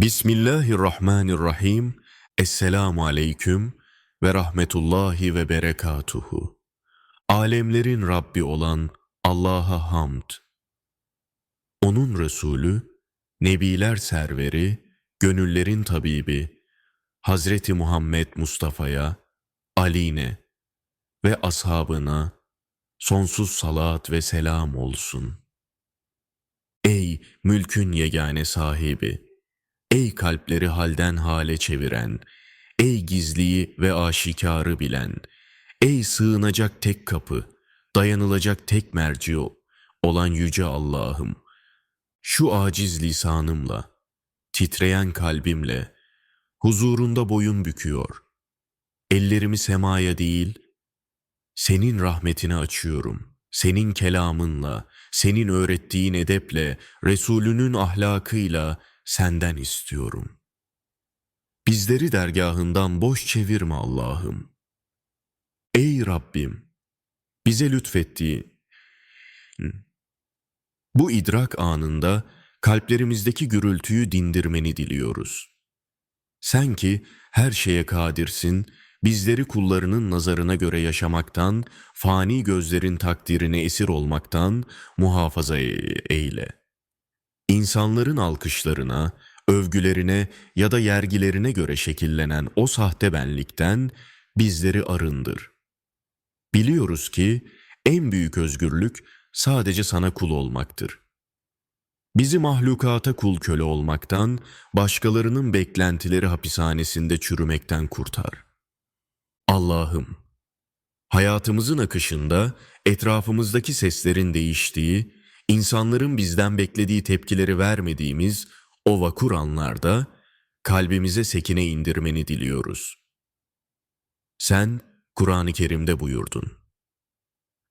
Bismillahirrahmanirrahim. Esselamu aleyküm ve rahmetullahi ve berekatuhu. Alemlerin Rabbi olan Allah'a hamd. Onun Resulü, Nebiler serveri, gönüllerin tabibi, Hazreti Muhammed Mustafa'ya, Ali'ne ve ashabına sonsuz salat ve selam olsun. Ey mülkün yegane sahibi! Ey kalpleri halden hale çeviren, ey gizliyi ve aşikarı bilen, ey sığınacak tek kapı, dayanılacak tek merci olan yüce Allah'ım, şu aciz lisanımla, titreyen kalbimle, huzurunda boyun büküyor. Ellerimi semaya değil, senin rahmetine açıyorum. Senin kelamınla, senin öğrettiğin edeple, Resulünün ahlakıyla, senden istiyorum. Bizleri dergahından boş çevirme Allah'ım. Ey Rabbim, bize lütfettiği bu idrak anında kalplerimizdeki gürültüyü dindirmeni diliyoruz. Sen ki her şeye kadirsin, bizleri kullarının nazarına göre yaşamaktan, fani gözlerin takdirine esir olmaktan muhafaza eyle.'' İnsanların alkışlarına, övgülerine ya da yergilerine göre şekillenen o sahte benlikten bizleri arındır. Biliyoruz ki en büyük özgürlük sadece sana kul olmaktır. Bizi mahlukata kul köle olmaktan, başkalarının beklentileri hapishanesinde çürümekten kurtar. Allah'ım, hayatımızın akışında etrafımızdaki seslerin değiştiği, İnsanların bizden beklediği tepkileri vermediğimiz o vakur anlarda kalbimize sekine indirmeni diliyoruz. Sen Kur'an-ı Kerim'de buyurdun.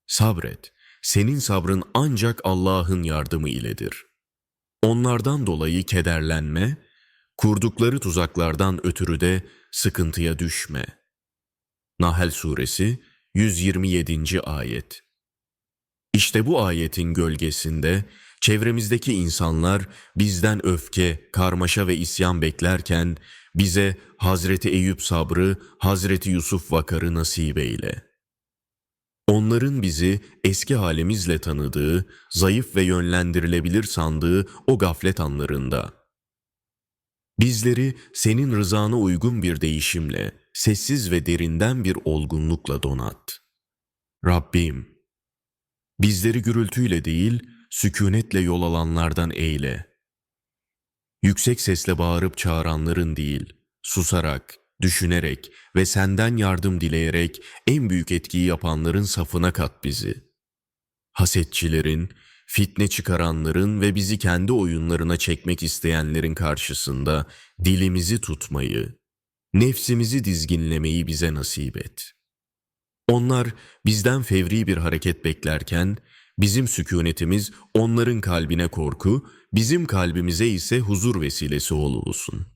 Sabret, senin sabrın ancak Allah'ın yardımı iledir. Onlardan dolayı kederlenme, kurdukları tuzaklardan ötürü de sıkıntıya düşme. Nahl Suresi 127. Ayet işte bu ayetin gölgesinde çevremizdeki insanlar bizden öfke, karmaşa ve isyan beklerken bize Hazreti Eyüp sabrı, Hazreti Yusuf vakarı nasip eyle. Onların bizi eski halimizle tanıdığı, zayıf ve yönlendirilebilir sandığı o gaflet anlarında. Bizleri senin rızana uygun bir değişimle, sessiz ve derinden bir olgunlukla donat. Rabbim, Bizleri gürültüyle değil, sükunetle yol alanlardan eyle. Yüksek sesle bağırıp çağıranların değil, susarak, düşünerek ve senden yardım dileyerek en büyük etkiyi yapanların safına kat bizi. Hasetçilerin, fitne çıkaranların ve bizi kendi oyunlarına çekmek isteyenlerin karşısında dilimizi tutmayı, nefsimizi dizginlemeyi bize nasip et.'' Onlar bizden fevri bir hareket beklerken bizim sükunetimiz onların kalbine korku, bizim kalbimize ise huzur vesilesi olsun.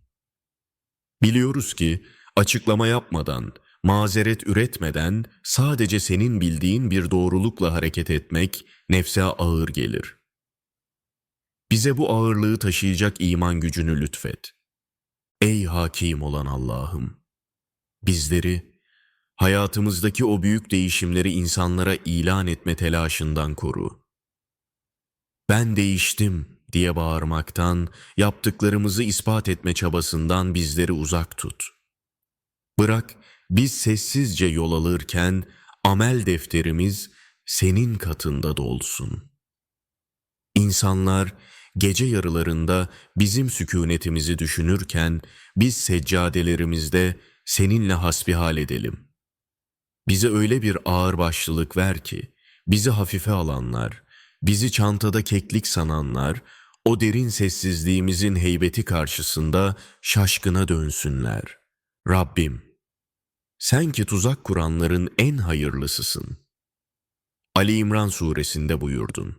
Biliyoruz ki açıklama yapmadan, mazeret üretmeden sadece senin bildiğin bir doğrulukla hareket etmek nefse ağır gelir. Bize bu ağırlığı taşıyacak iman gücünü lütfet. Ey hakim olan Allah'ım! Bizleri hayatımızdaki o büyük değişimleri insanlara ilan etme telaşından koru. Ben değiştim diye bağırmaktan, yaptıklarımızı ispat etme çabasından bizleri uzak tut. Bırak biz sessizce yol alırken amel defterimiz senin katında dolsun. İnsanlar gece yarılarında bizim sükunetimizi düşünürken biz seccadelerimizde seninle hasbihal edelim.'' Bize öyle bir ağır başlılık ver ki, bizi hafife alanlar, bizi çantada keklik sananlar, o derin sessizliğimizin heybeti karşısında şaşkına dönsünler. Rabbim, sen ki tuzak kuranların en hayırlısısın. Ali İmran suresinde buyurdun.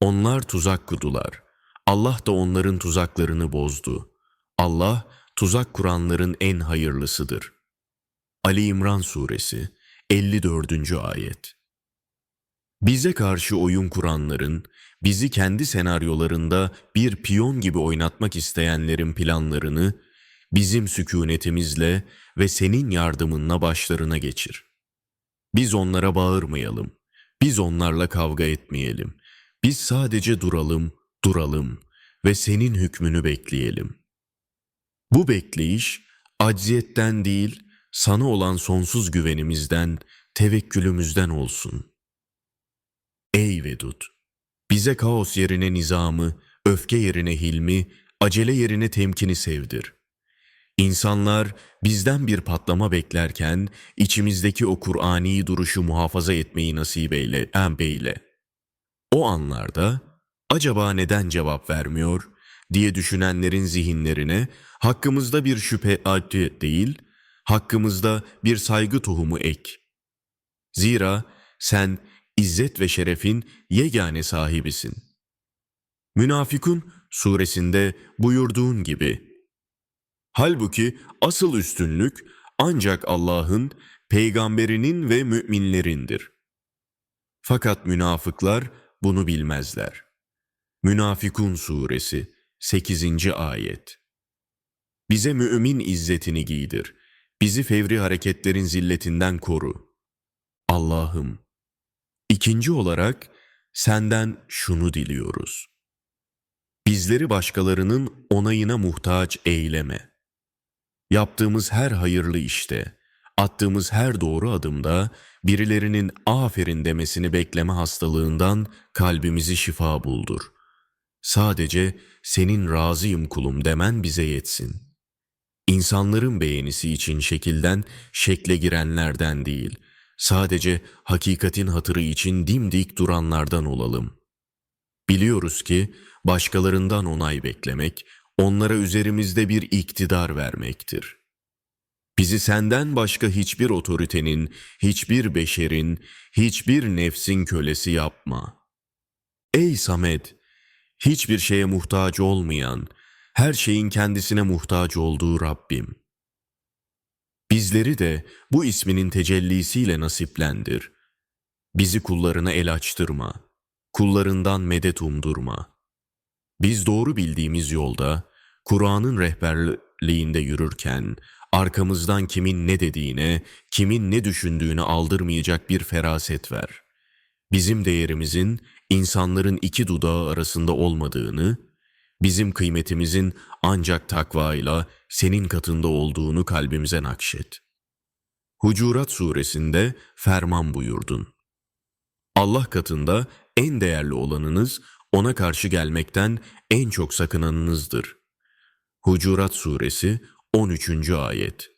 Onlar tuzak kudular. Allah da onların tuzaklarını bozdu. Allah tuzak kuranların en hayırlısıdır.'' Ali İmran Suresi 54. Ayet Bize karşı oyun kuranların, bizi kendi senaryolarında bir piyon gibi oynatmak isteyenlerin planlarını bizim sükunetimizle ve senin yardımınla başlarına geçir. Biz onlara bağırmayalım. Biz onlarla kavga etmeyelim. Biz sadece duralım, duralım ve senin hükmünü bekleyelim. Bu bekleyiş acziyetten değil, sana olan sonsuz güvenimizden, tevekkülümüzden olsun. Ey Vedud! Bize kaos yerine nizamı, öfke yerine hilmi, acele yerine temkini sevdir. İnsanlar bizden bir patlama beklerken içimizdeki o Kur'ani duruşu muhafaza etmeyi nasip eyle, embeyle. O anlarda acaba neden cevap vermiyor diye düşünenlerin zihinlerine hakkımızda bir şüphe adli değil, hakkımızda bir saygı tohumu ek. Zira sen izzet ve şerefin yegane sahibisin. Münafikun suresinde buyurduğun gibi, Halbuki asıl üstünlük ancak Allah'ın, peygamberinin ve müminlerindir. Fakat münafıklar bunu bilmezler. Münafikun suresi 8. ayet. Bize mümin izzetini giydir. Bizi fevri hareketlerin zilletinden koru. Allah'ım. İkinci olarak senden şunu diliyoruz. Bizleri başkalarının onayına muhtaç eyleme. Yaptığımız her hayırlı işte, attığımız her doğru adımda birilerinin aferin demesini bekleme hastalığından kalbimizi şifa buldur. Sadece senin razıyım kulum demen bize yetsin. İnsanların beğenisi için şekilden şekle girenlerden değil, sadece hakikatin hatırı için dimdik duranlardan olalım. Biliyoruz ki başkalarından onay beklemek, onlara üzerimizde bir iktidar vermektir. Bizi senden başka hiçbir otoritenin, hiçbir beşerin, hiçbir nefsin kölesi yapma. Ey Samet, hiçbir şeye muhtaç olmayan, her şeyin kendisine muhtaç olduğu Rabbim. Bizleri de bu isminin tecellisiyle nasiplendir. Bizi kullarına el açtırma, kullarından medet umdurma. Biz doğru bildiğimiz yolda, Kur'an'ın rehberliğinde yürürken, arkamızdan kimin ne dediğine, kimin ne düşündüğünü aldırmayacak bir feraset ver. Bizim değerimizin insanların iki dudağı arasında olmadığını, bizim kıymetimizin ancak takvayla senin katında olduğunu kalbimize nakşet. Hucurat suresinde ferman buyurdun. Allah katında en değerli olanınız ona karşı gelmekten en çok sakınanınızdır. Hucurat suresi 13. ayet.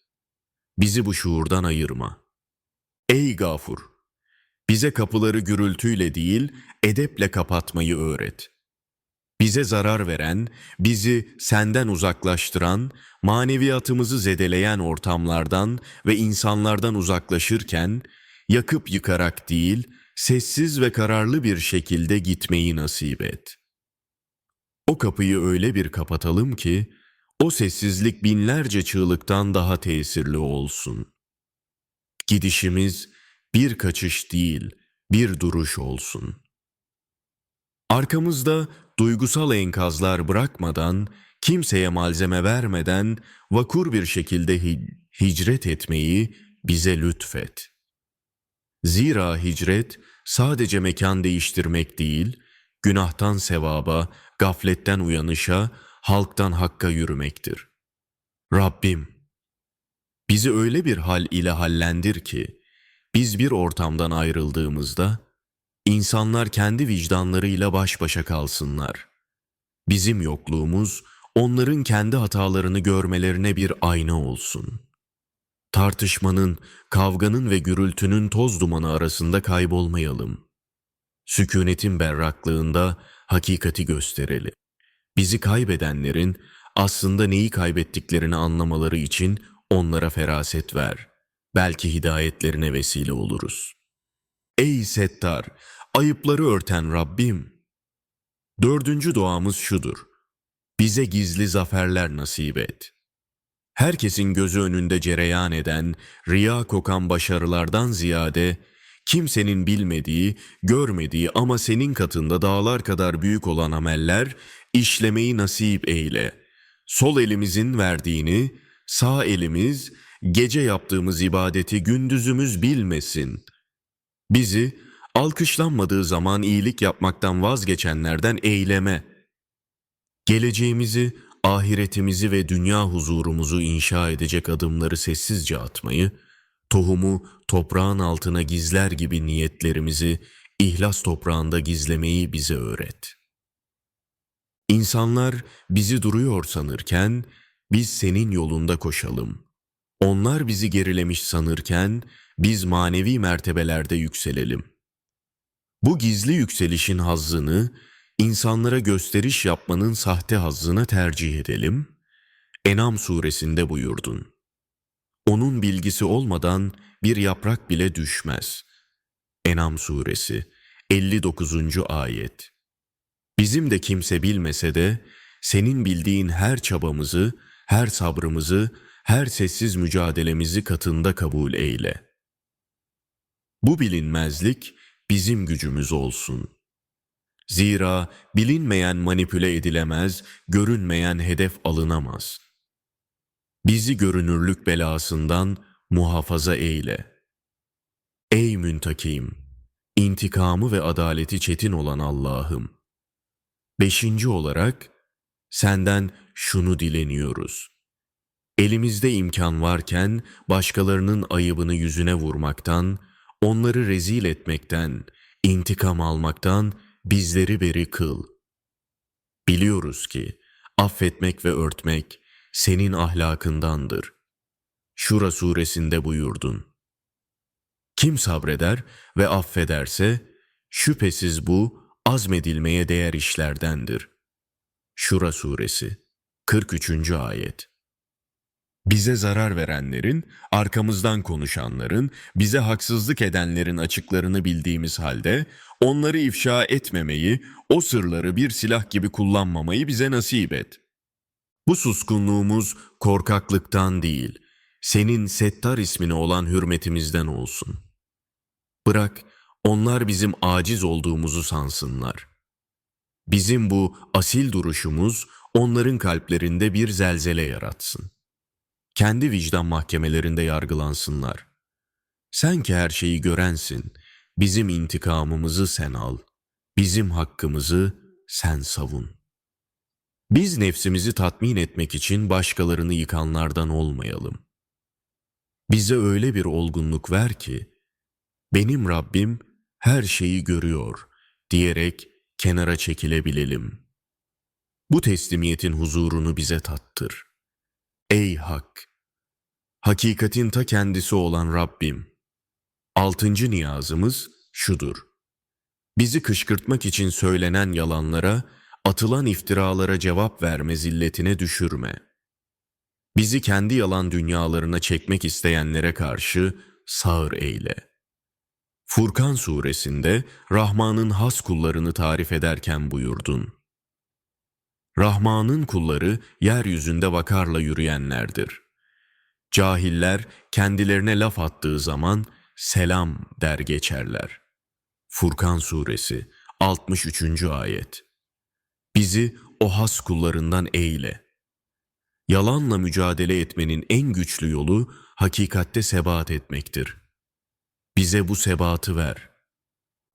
Bizi bu şuurdan ayırma. Ey gafur! Bize kapıları gürültüyle değil, edeple kapatmayı öğret. Bize zarar veren, bizi senden uzaklaştıran, maneviyatımızı zedeleyen ortamlardan ve insanlardan uzaklaşırken, yakıp yıkarak değil, sessiz ve kararlı bir şekilde gitmeyi nasip et. O kapıyı öyle bir kapatalım ki, o sessizlik binlerce çığlıktan daha tesirli olsun. Gidişimiz bir kaçış değil, bir duruş olsun. Arkamızda duygusal enkazlar bırakmadan, kimseye malzeme vermeden vakur bir şekilde hi- hicret etmeyi bize lütfet. Zira hicret sadece mekan değiştirmek değil, günahtan sevaba, gafletten uyanışa, halktan hakka yürümektir. Rabbim, bizi öyle bir hal ile hallendir ki, biz bir ortamdan ayrıldığımızda, insanlar kendi vicdanlarıyla baş başa kalsınlar. Bizim yokluğumuz, onların kendi hatalarını görmelerine bir ayna olsun. Tartışmanın, kavganın ve gürültünün toz dumanı arasında kaybolmayalım. Sükunetin berraklığında hakikati gösterelim. Bizi kaybedenlerin aslında neyi kaybettiklerini anlamaları için onlara feraset ver. Belki hidayetlerine vesile oluruz. Ey Settar, ayıpları örten Rabbim! Dördüncü duamız şudur. Bize gizli zaferler nasip et. Herkesin gözü önünde cereyan eden, riya kokan başarılardan ziyade, kimsenin bilmediği, görmediği ama senin katında dağlar kadar büyük olan ameller işlemeyi nasip eyle. Sol elimizin verdiğini, sağ elimiz gece yaptığımız ibadeti gündüzümüz bilmesin. Bizi alkışlanmadığı zaman iyilik yapmaktan vazgeçenlerden eyleme. Geleceğimizi, ahiretimizi ve dünya huzurumuzu inşa edecek adımları sessizce atmayı, tohumu toprağın altına gizler gibi niyetlerimizi ihlas toprağında gizlemeyi bize öğret. İnsanlar bizi duruyor sanırken biz senin yolunda koşalım. Onlar bizi gerilemiş sanırken biz manevi mertebelerde yükselelim. Bu gizli yükselişin hazzını insanlara gösteriş yapmanın sahte hazzına tercih edelim. Enam suresinde buyurdun. Onun bilgisi olmadan bir yaprak bile düşmez. Enam suresi 59. ayet. Bizim de kimse bilmese de senin bildiğin her çabamızı, her sabrımızı, her sessiz mücadelemizi katında kabul eyle. Bu bilinmezlik bizim gücümüz olsun. Zira bilinmeyen manipüle edilemez, görünmeyen hedef alınamaz. Bizi görünürlük belasından muhafaza eyle. Ey müntakim, intikamı ve adaleti çetin olan Allah'ım. Beşinci olarak senden şunu dileniyoruz. Elimizde imkan varken başkalarının ayıbını yüzüne vurmaktan, onları rezil etmekten, intikam almaktan bizleri beri kıl. Biliyoruz ki affetmek ve örtmek senin ahlakındandır. Şura suresinde buyurdun. Kim sabreder ve affederse şüphesiz bu azmedilmeye değer işlerdendir. Şura suresi 43. ayet bize zarar verenlerin, arkamızdan konuşanların, bize haksızlık edenlerin açıklarını bildiğimiz halde onları ifşa etmemeyi, o sırları bir silah gibi kullanmamayı bize nasip et. Bu suskunluğumuz korkaklıktan değil, senin Settar ismine olan hürmetimizden olsun. Bırak onlar bizim aciz olduğumuzu sansınlar. Bizim bu asil duruşumuz onların kalplerinde bir zelzele yaratsın.'' Kendi vicdan mahkemelerinde yargılansınlar. Sen ki her şeyi görensin, bizim intikamımızı sen al, bizim hakkımızı sen savun. Biz nefsimizi tatmin etmek için başkalarını yıkanlardan olmayalım. Bize öyle bir olgunluk ver ki, benim Rabbim her şeyi görüyor diyerek kenara çekilebilelim. Bu teslimiyetin huzurunu bize tattır. Ey Hak! Hakikatin ta kendisi olan Rabbim. Altıncı niyazımız şudur. Bizi kışkırtmak için söylenen yalanlara, atılan iftiralara cevap verme zilletine düşürme. Bizi kendi yalan dünyalarına çekmek isteyenlere karşı sağır eyle. Furkan suresinde Rahman'ın has kullarını tarif ederken buyurdun. Rahman'ın kulları yeryüzünde vakarla yürüyenlerdir.'' Cahiller kendilerine laf attığı zaman selam der geçerler. Furkan Suresi 63. Ayet Bizi o has kullarından eyle. Yalanla mücadele etmenin en güçlü yolu hakikatte sebat etmektir. Bize bu sebatı ver.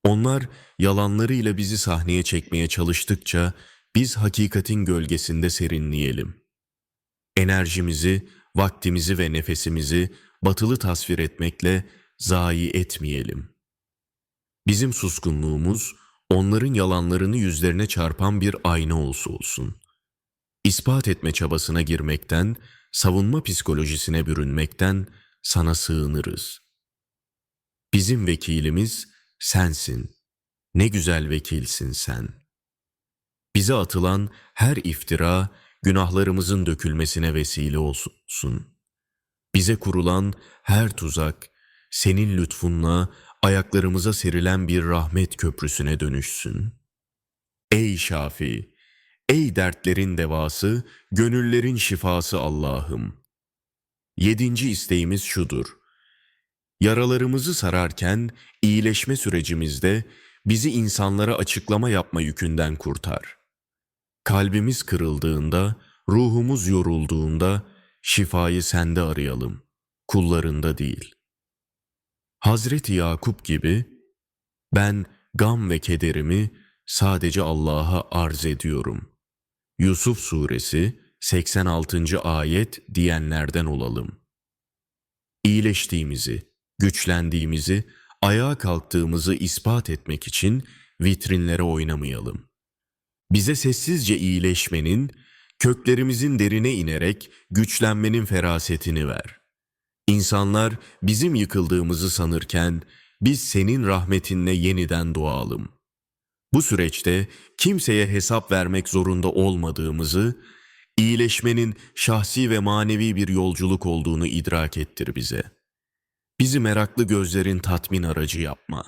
Onlar yalanlarıyla bizi sahneye çekmeye çalıştıkça biz hakikatin gölgesinde serinleyelim. Enerjimizi vaktimizi ve nefesimizi batılı tasvir etmekle zayi etmeyelim. Bizim suskunluğumuz onların yalanlarını yüzlerine çarpan bir ayna olsa olsun. İspat etme çabasına girmekten, savunma psikolojisine bürünmekten sana sığınırız. Bizim vekilimiz sensin. Ne güzel vekilsin sen. Bize atılan her iftira günahlarımızın dökülmesine vesile olsun. Bize kurulan her tuzak, senin lütfunla ayaklarımıza serilen bir rahmet köprüsüne dönüşsün. Ey Şafi, ey dertlerin devası, gönüllerin şifası Allah'ım. Yedinci isteğimiz şudur. Yaralarımızı sararken iyileşme sürecimizde bizi insanlara açıklama yapma yükünden kurtar. Kalbimiz kırıldığında, ruhumuz yorulduğunda şifayı sende arayalım, kullarında değil. Hazreti Yakup gibi ben gam ve kederimi sadece Allah'a arz ediyorum. Yusuf Suresi 86. ayet diyenlerden olalım. İyileştiğimizi, güçlendiğimizi, ayağa kalktığımızı ispat etmek için vitrinlere oynamayalım. Bize sessizce iyileşmenin, köklerimizin derine inerek güçlenmenin ferasetini ver. İnsanlar bizim yıkıldığımızı sanırken biz senin rahmetinle yeniden doğalım. Bu süreçte kimseye hesap vermek zorunda olmadığımızı, iyileşmenin şahsi ve manevi bir yolculuk olduğunu idrak ettir bize. Bizi meraklı gözlerin tatmin aracı yapma.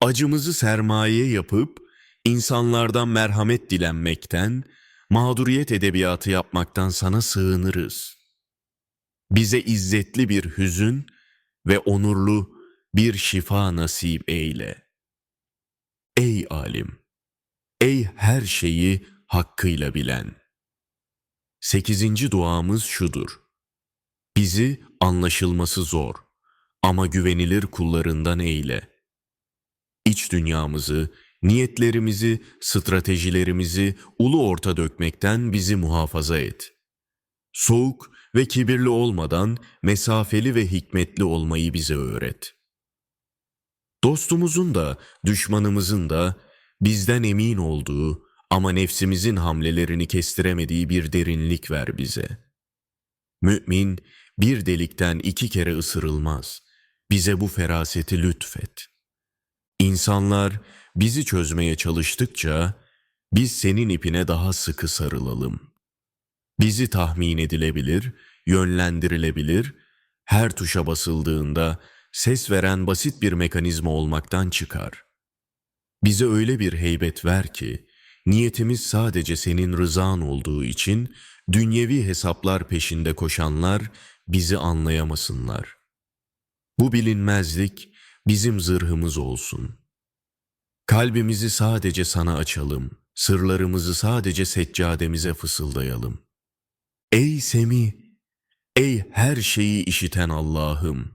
Acımızı sermaye yapıp insanlardan merhamet dilenmekten, mağduriyet edebiyatı yapmaktan sana sığınırız. Bize izzetli bir hüzün ve onurlu bir şifa nasip eyle. Ey alim! Ey her şeyi hakkıyla bilen! Sekizinci duamız şudur. Bizi anlaşılması zor ama güvenilir kullarından eyle. İç dünyamızı, niyetlerimizi, stratejilerimizi ulu orta dökmekten bizi muhafaza et. Soğuk ve kibirli olmadan mesafeli ve hikmetli olmayı bize öğret. Dostumuzun da, düşmanımızın da bizden emin olduğu ama nefsimizin hamlelerini kestiremediği bir derinlik ver bize. Mümin bir delikten iki kere ısırılmaz. Bize bu feraseti lütfet. İnsanlar bizi çözmeye çalıştıkça biz senin ipine daha sıkı sarılalım. Bizi tahmin edilebilir, yönlendirilebilir, her tuşa basıldığında ses veren basit bir mekanizma olmaktan çıkar. Bize öyle bir heybet ver ki, niyetimiz sadece senin rızan olduğu için dünyevi hesaplar peşinde koşanlar bizi anlayamasınlar. Bu bilinmezlik bizim zırhımız olsun. Kalbimizi sadece sana açalım, sırlarımızı sadece seccademize fısıldayalım. Ey Semi, ey her şeyi işiten Allah'ım!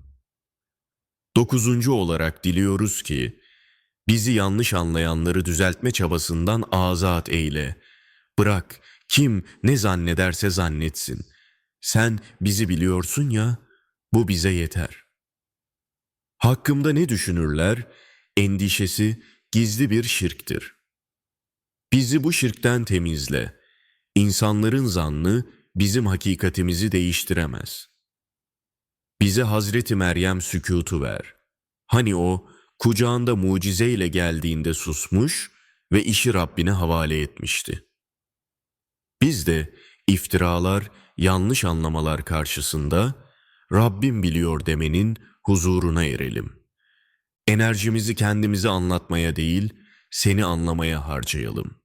Dokuzuncu olarak diliyoruz ki, bizi yanlış anlayanları düzeltme çabasından azat eyle. Bırak, kim ne zannederse zannetsin. Sen bizi biliyorsun ya, bu bize yeter. Hakkımda ne düşünürler? Endişesi gizli bir şirktir. Bizi bu şirkten temizle. İnsanların zannı bizim hakikatimizi değiştiremez. Bize Hazreti Meryem sükutu ver. Hani o kucağında mucizeyle geldiğinde susmuş ve işi Rabbine havale etmişti. Biz de iftiralar, yanlış anlamalar karşısında Rabbim biliyor demenin huzuruna erelim. Enerjimizi kendimizi anlatmaya değil, seni anlamaya harcayalım.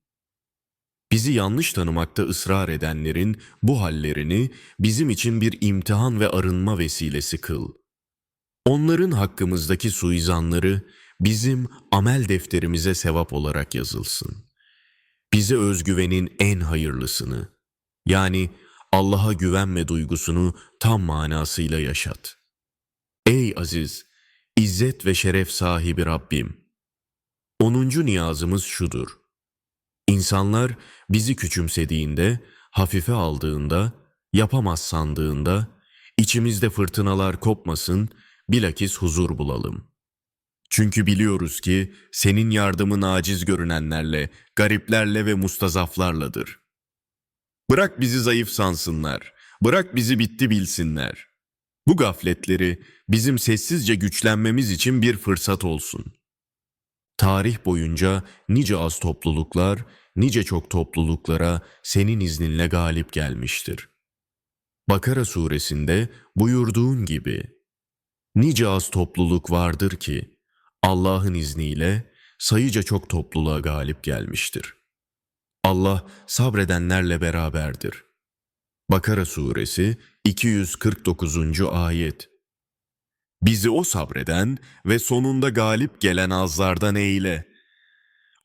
Bizi yanlış tanımakta ısrar edenlerin bu hallerini bizim için bir imtihan ve arınma vesilesi kıl. Onların hakkımızdaki suizanları bizim amel defterimize sevap olarak yazılsın. Bize özgüvenin en hayırlısını, yani Allah'a güvenme duygusunu tam manasıyla yaşat. Ey aziz, izzet ve şeref sahibi Rabbim! Onuncu niyazımız şudur. İnsanlar bizi küçümsediğinde, hafife aldığında, yapamaz sandığında, içimizde fırtınalar kopmasın, bilakis huzur bulalım. Çünkü biliyoruz ki senin yardımın aciz görünenlerle, gariplerle ve mustazaflarladır. Bırak bizi zayıf sansınlar, bırak bizi bitti bilsinler. Bu gafletleri bizim sessizce güçlenmemiz için bir fırsat olsun. Tarih boyunca nice az topluluklar, nice çok topluluklara senin izninle galip gelmiştir. Bakara suresinde buyurduğun gibi, nice az topluluk vardır ki, Allah'ın izniyle sayıca çok topluluğa galip gelmiştir. Allah sabredenlerle beraberdir. Bakara suresi 249. ayet Bizi o sabreden ve sonunda galip gelen azlardan eyle.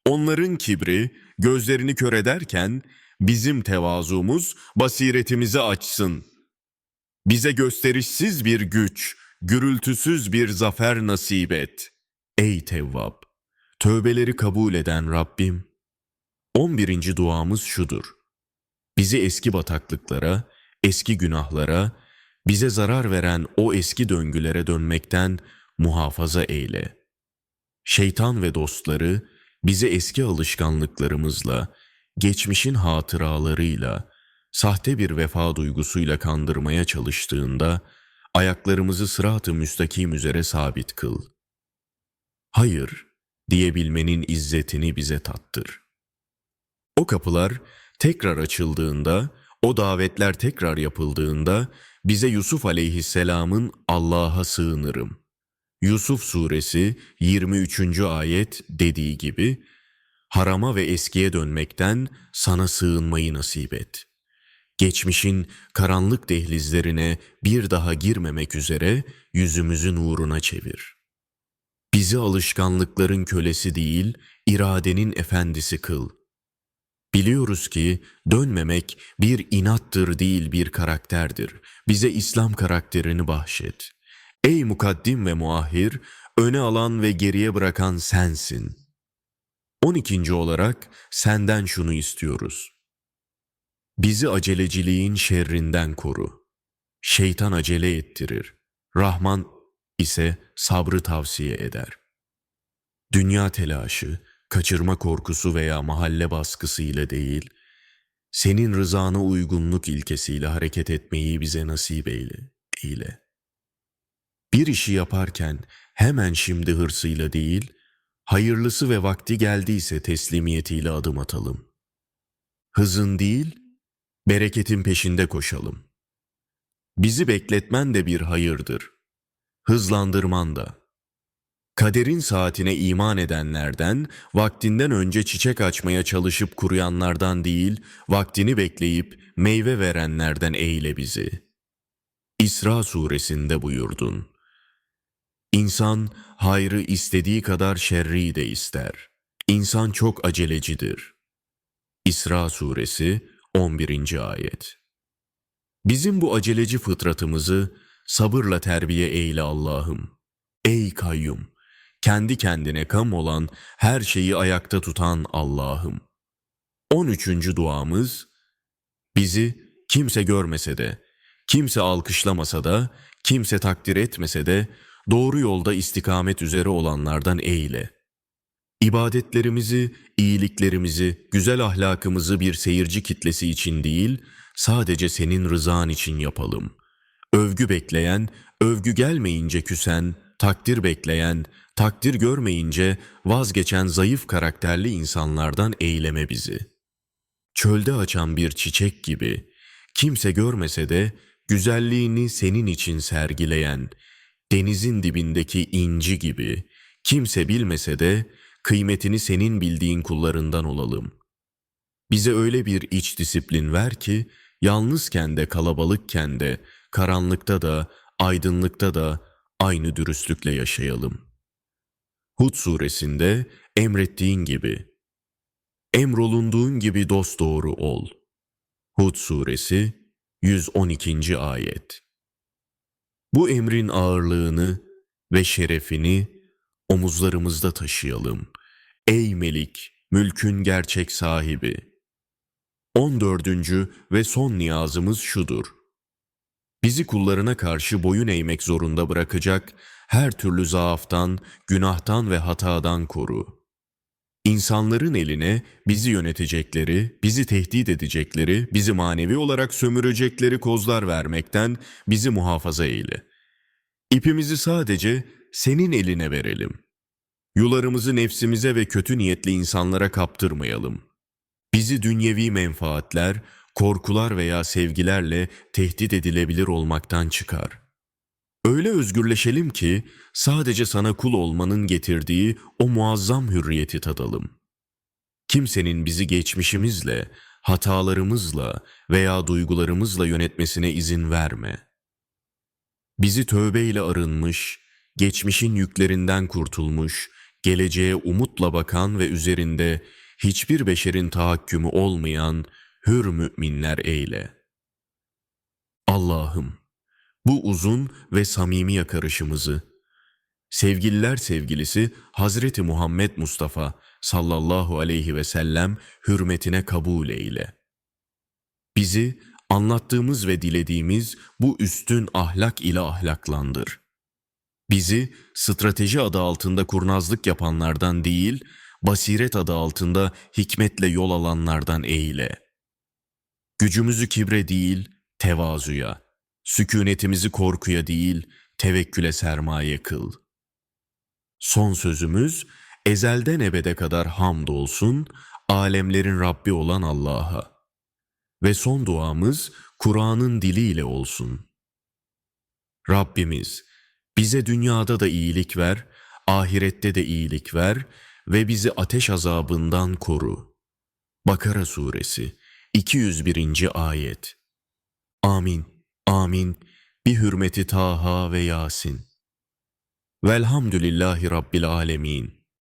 Onların kibri gözlerini kör ederken bizim tevazumuz basiretimizi açsın. Bize gösterişsiz bir güç, gürültüsüz bir zafer nasip et. Ey Tevvab, tövbeleri kabul eden Rabbim. 11. duamız şudur. Bizi eski bataklıklara, eski günahlara, bize zarar veren o eski döngülere dönmekten muhafaza eyle. Şeytan ve dostları bizi eski alışkanlıklarımızla, geçmişin hatıralarıyla, sahte bir vefa duygusuyla kandırmaya çalıştığında ayaklarımızı sırat-ı müstakim üzere sabit kıl. Hayır diyebilmenin izzetini bize tattır. O kapılar tekrar açıldığında, o davetler tekrar yapıldığında bize Yusuf aleyhisselamın Allah'a sığınırım. Yusuf suresi 23. ayet dediği gibi harama ve eskiye dönmekten sana sığınmayı nasip et. Geçmişin karanlık dehlizlerine bir daha girmemek üzere yüzümüzü nuruna çevir. Bizi alışkanlıkların kölesi değil, iradenin efendisi kıl. Biliyoruz ki dönmemek bir inattır değil bir karakterdir. Bize İslam karakterini bahşet. Ey mukaddim ve muahhir, öne alan ve geriye bırakan sensin. 12. olarak senden şunu istiyoruz. Bizi aceleciliğin şerrinden koru. Şeytan acele ettirir. Rahman ise sabrı tavsiye eder. Dünya telaşı, kaçırma korkusu veya mahalle baskısı ile değil, senin rızana uygunluk ilkesiyle hareket etmeyi bize nasip eyle, eyle. Bir işi yaparken hemen şimdi hırsıyla değil, hayırlısı ve vakti geldiyse teslimiyetiyle adım atalım. Hızın değil, bereketin peşinde koşalım. Bizi bekletmen de bir hayırdır. Hızlandırman da. Kaderin saatine iman edenlerden, vaktinden önce çiçek açmaya çalışıp kuruyanlardan değil, vaktini bekleyip meyve verenlerden eyle bizi. İsra suresinde buyurdun. İnsan hayrı istediği kadar şerri de ister. İnsan çok acelecidir. İsra suresi 11. ayet. Bizim bu aceleci fıtratımızı sabırla terbiye eyle Allah'ım. Ey kayyum, kendi kendine kam olan her şeyi ayakta tutan Allah'ım. 13. duamız, bizi kimse görmese de, kimse alkışlamasa da, kimse takdir etmese de, doğru yolda istikamet üzere olanlardan eyle. İbadetlerimizi, iyiliklerimizi, güzel ahlakımızı bir seyirci kitlesi için değil, sadece senin rızan için yapalım. Övgü bekleyen, övgü gelmeyince küsen, takdir bekleyen, takdir görmeyince vazgeçen zayıf karakterli insanlardan eyleme bizi. Çölde açan bir çiçek gibi, kimse görmese de güzelliğini senin için sergileyen, denizin dibindeki inci gibi, kimse bilmese de kıymetini senin bildiğin kullarından olalım. Bize öyle bir iç disiplin ver ki, yalnızken de kalabalıkken de, karanlıkta da, aydınlıkta da aynı dürüstlükle yaşayalım. Hud suresinde emrettiğin gibi, emrolunduğun gibi dosdoğru ol. Hud suresi 112. ayet. Bu emrin ağırlığını ve şerefini omuzlarımızda taşıyalım. Ey Melik, mülkün gerçek sahibi. 14. ve son niyazımız şudur. Bizi kullarına karşı boyun eğmek zorunda bırakacak her türlü zaaftan, günahtan ve hatadan koru. İnsanların eline bizi yönetecekleri, bizi tehdit edecekleri, bizi manevi olarak sömürecekleri kozlar vermekten bizi muhafaza eyle. İpimizi sadece senin eline verelim. Yularımızı nefsimize ve kötü niyetli insanlara kaptırmayalım. Bizi dünyevi menfaatler, korkular veya sevgilerle tehdit edilebilir olmaktan çıkar. Öyle özgürleşelim ki sadece sana kul olmanın getirdiği o muazzam hürriyeti tadalım. Kimsenin bizi geçmişimizle, hatalarımızla veya duygularımızla yönetmesine izin verme. Bizi tövbeyle arınmış, geçmişin yüklerinden kurtulmuş, geleceğe umutla bakan ve üzerinde hiçbir beşerin tahakkümü olmayan hür müminler eyle. Allah'ım, bu uzun ve samimi yakarışımızı, sevgililer sevgilisi Hazreti Muhammed Mustafa sallallahu aleyhi ve sellem hürmetine kabul eyle. Bizi anlattığımız ve dilediğimiz bu üstün ahlak ile ahlaklandır. Bizi strateji adı altında kurnazlık yapanlardan değil, basiret adı altında hikmetle yol alanlardan eyle. Gücümüzü kibre değil, tevazuya, sükunetimizi korkuya değil, tevekküle sermaye kıl. Son sözümüz, ezelden ebede kadar hamdolsun, alemlerin Rabbi olan Allah'a. Ve son duamız, Kur'an'ın diliyle olsun. Rabbimiz, bize dünyada da iyilik ver, ahirette de iyilik ver ve bizi ateş azabından koru. Bakara Suresi 201. Ayet Amin, amin, bi hürmeti Taha ve Yasin. Velhamdülillahi Rabbil Alemin.